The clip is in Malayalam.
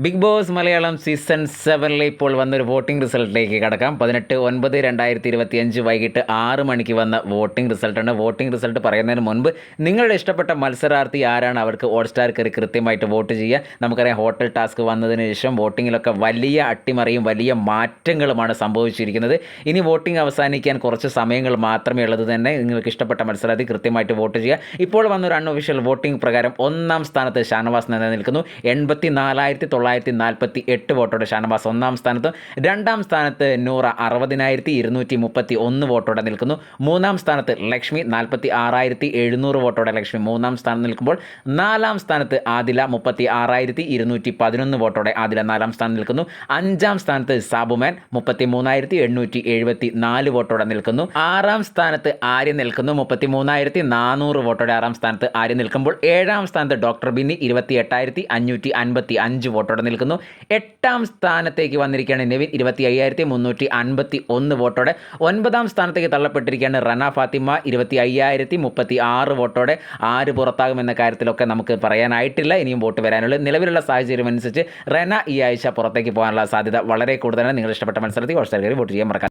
ബിഗ് ബോസ് മലയാളം സീസൺ സെവനിൽ ഇപ്പോൾ വന്നൊരു വോട്ടിംഗ് റിസൾട്ടിലേക്ക് കടക്കാം. പതിനെട്ട് ഒൻപത് രണ്ടായിരത്തി ഇരുപത്തി അഞ്ച് വൈകിട്ട് ആറ് മണിക്ക് വന്ന വോട്ടിംഗ് റിസൾട്ടാണ്. വോട്ടിംഗ് റിസൾട്ട് പറയുന്നതിന് മുൻപ് നിങ്ങളുടെ ഇഷ്ടപ്പെട്ട മത്സരാർത്ഥി ആരാണ്? അവർക്ക് ഹോട്ട്സ്റ്റാർ കയറി കൃത്യമായിട്ട് വോട്ട് ചെയ്യുക. നമുക്കറിയാം ഹോട്ടൽ ടാസ്ക് വന്നതിന് ശേഷം വോട്ടിങ്ങിലൊക്കെ വലിയ അട്ടിമറിയും വലിയ മാറ്റങ്ങളുമാണ് സംഭവിച്ചിരിക്കുന്നത്. ഇനി വോട്ടിംഗ് അവസാനിക്കാൻ കുറച്ച് സമയങ്ങൾ മാത്രമേ ഉള്ളത് തന്നെ നിങ്ങൾക്ക് ഇഷ്ടപ്പെട്ട മത്സരാർത്ഥി കൃത്യമായിട്ട് വോട്ട് ചെയ്യുക. ഇപ്പോൾ വന്നൊരു അൺഒഫീഷ്യൽ വോട്ടിംഗ് പ്രകാരം ഒന്നാം സ്ഥാനത്ത് ഷാനവാസ് നിലനിൽക്കുന്നു. എൺപത്തി നാലായിരത്തി തൊള്ളായിരത്തി നാൽപ്പത്തി എട്ട് വോട്ടോടെ ഷാനവാസ് ഒന്നാം സ്ഥാനത്ത്. രണ്ടാം സ്ഥാനത്ത് നൂറ അറുപതിനായിരത്തി ഇരുന്നൂറ്റി മുപ്പത്തി ഒന്ന് വോട്ടോടെ നിൽക്കുന്നു. മൂന്നാം സ്ഥാനത്ത് ലക്ഷ്മി നാൽപ്പത്തി ആറായിരത്തി എഴുന്നൂറ് വോട്ടോടെ ലക്ഷ്മി മൂന്നാം സ്ഥാനം നിൽക്കുമ്പോൾ നാലാം സ്ഥാനത്ത് ആദില മുപ്പത്തി ആറായിരത്തി ഇരുന്നൂറ്റി പതിനൊന്ന് വോട്ടോടെ ആദില നാലാം സ്ഥാനം നിൽക്കുന്നു. അഞ്ചാം സ്ഥാനത്ത് സാബുമാൻ മുപ്പത്തി മൂന്നായിരത്തി എണ്ണൂറ്റി എഴുപത്തി നാല് വോട്ടോടെ നിൽക്കുന്നു. ആറാം സ്ഥാനത്ത് ആര്യ നിൽക്കുന്നു. മുപ്പത്തി മൂന്നായിരത്തി നാനൂറ് വോട്ടോടെ ആറാം സ്ഥാനത്ത് ആര്യ നിൽക്കുമ്പോൾ ഏഴാം സ്ഥാനത്ത് ഡോക്ടർ ബിന്നി ഇരുപത്തി എട്ടായിരത്തി അഞ്ഞൂറ്റി അൻപത്തി അഞ്ച് വോട്ടോടെ നിൽക്കുന്നു. എട്ടാം സ്ഥാനത്തേക്ക് വന്നിരിക്കുകയാണ് നെവിൻ ഇരുപത്തി അയ്യായിരത്തി മുന്നൂറ്റി അൻപത്തി ഒന്ന് വോട്ടോടെ. ഒൻപതാം സ്ഥാനത്തേക്ക് തള്ളപ്പെട്ടിരിക്കുകയാണ് റന ഫാത്തിമ ഇരുപത്തി അയ്യായിരത്തി മുപ്പത്തി ആറ് വോട്ടോടെ. ആര് പുറത്താകുമെന്ന കാര്യത്തിലൊക്കെ നമുക്ക് പറയാനായിട്ടില്ല. ഇനിയും വോട്ട് വരാനുള്ളൂ നിലവിലുള്ള സാഹചര്യം അനുസരിച്ച് റന ഈ ആഴ്ച പുറത്തേക്ക് പോകാനുള്ള സാധ്യത വളരെ കൂടുതലാണ്. നിങ്ങൾ ഇഷ്ടപ്പെട്ട മത്സരത്തിൽ കുറച്ചു വോട്ട് ചെയ്യാൻ മറക്കാൻ